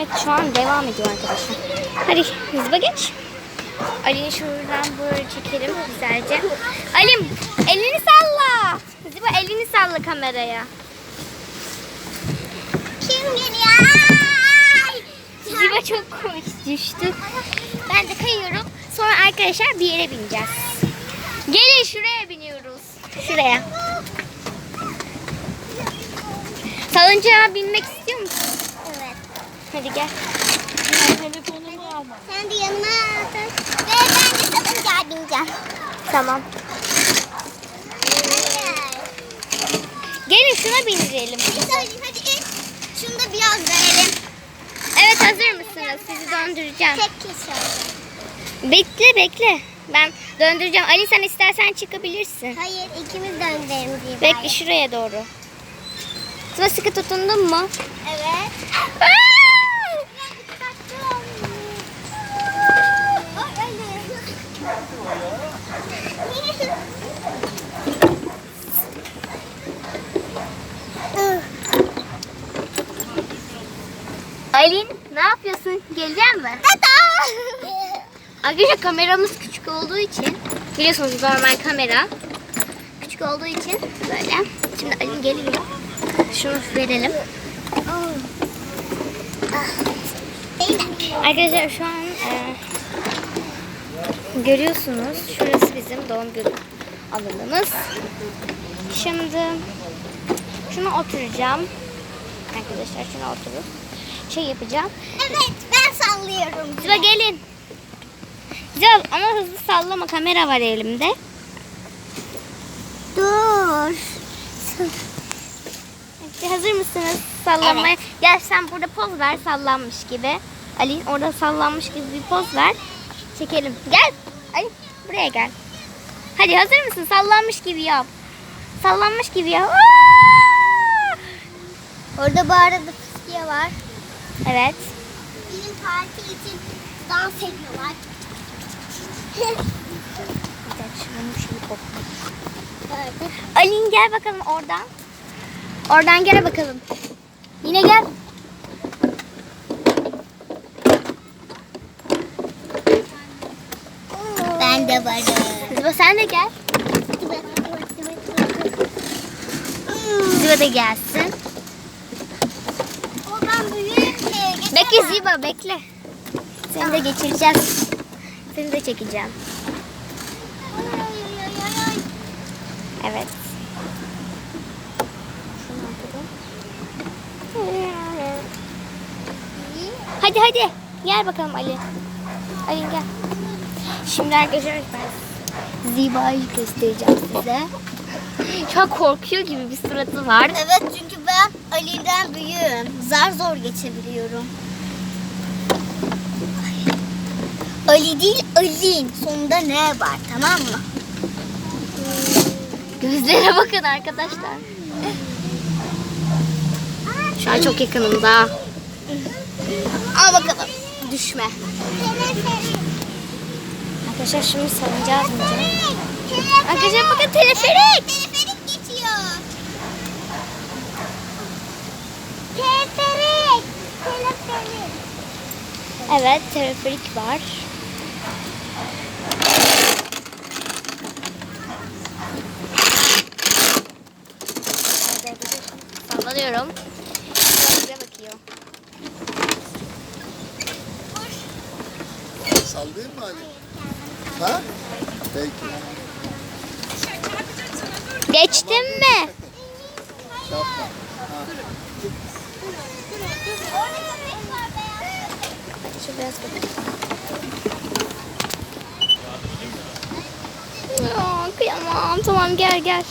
Evet şu an devam ediyor arkadaşlar. Hadi hızlı geç. Ali'ni şuradan böyle çekelim güzelce. Alim elini salla. Ziba elini salla kameraya. Kim geliyor? Ziba çok komik düştü. Ben de kayıyorum. Sonra arkadaşlar bir yere bineceğiz. Gelin şuraya biniyoruz. Şuraya. Salıncağa binmek istiyor musun? Hadi gel. Sen de yanıma atın. Ve ben de sakınca bineceğim. Tamam. Hayır. Gelin şuna bindirelim. Hadi hadi. Şunu da biraz verelim. Evet hazır mısınız? Sizi döndüreceğim. Tek kişi. Bekle bekle. Ben döndüreceğim. Ali sen istersen çıkabilirsin. Hayır ikimiz döndürelim diye. Bekle şuraya doğru. Sıra sıkı tutundun mu? Evet. Aa! Alin ne yapıyorsun? Gelecek mi? Arkadaşlar kameramız küçük olduğu için biliyorsunuz normal kamera küçük olduğu için böyle. Şimdi Alin geliyor. Şunu verelim. Arkadaşlar şu an e, görüyorsunuz şurası bizim doğum günü alanımız. Şimdi şuna oturacağım. Arkadaşlar şuna oturup şey yapacağım. Evet ben sallıyorum. Sıra gelin. Güzel ama hızlı sallama kamera var elimde. Dur. Evet, Hazır mısınız sallanmaya? Gel sen burada poz ver sallanmış gibi. Ali orada sallanmış gibi bir poz ver. Çekelim. Gel. Ali buraya gel. Hadi hazır mısın? Sallanmış gibi yap. Sallanmış gibi yap. Aa! Orada bu arada fıskiye var. Evet. Bizim parti için dans ediyorlar. Gördüm. Alin gel bakalım oradan. Oradan gel bakalım. Yine gel. Ben de varım. Ziba sen de gel. Ziba da gelsin. O ben büyüğüm ki. Bekle Ziba bekle. Seni de geçireceğiz. Seni de çekeceğim. Evet. Hadi hadi. Gel bakalım Ali. Ali gel. Şimdi arkadaşlar ben Ziba'yı göstereceğim size. Şu an korkuyor gibi bir suratı var. Evet çünkü ben Ali'den büyüğüm. Zar zor geçebiliyorum. Ali değil Ali'nin. Sonunda ne var tamam mı? Gözlere bakın arkadaşlar. Şu an çok yakınımda. Al bakalım. Düşme. Arkadaşlar şimdi salıncağa bineceğim. Arkadaşlar bakın teleferik. Teleferik geçiyor. Teleferik. Teleferik. Evet teleferik var. Sallanıyorum. Bize bakıyor. Sallayayım mı Ali? Ha? Peki. Geçtim mi? Şu biraz. Aa, kıyamam. Tamam gel gel.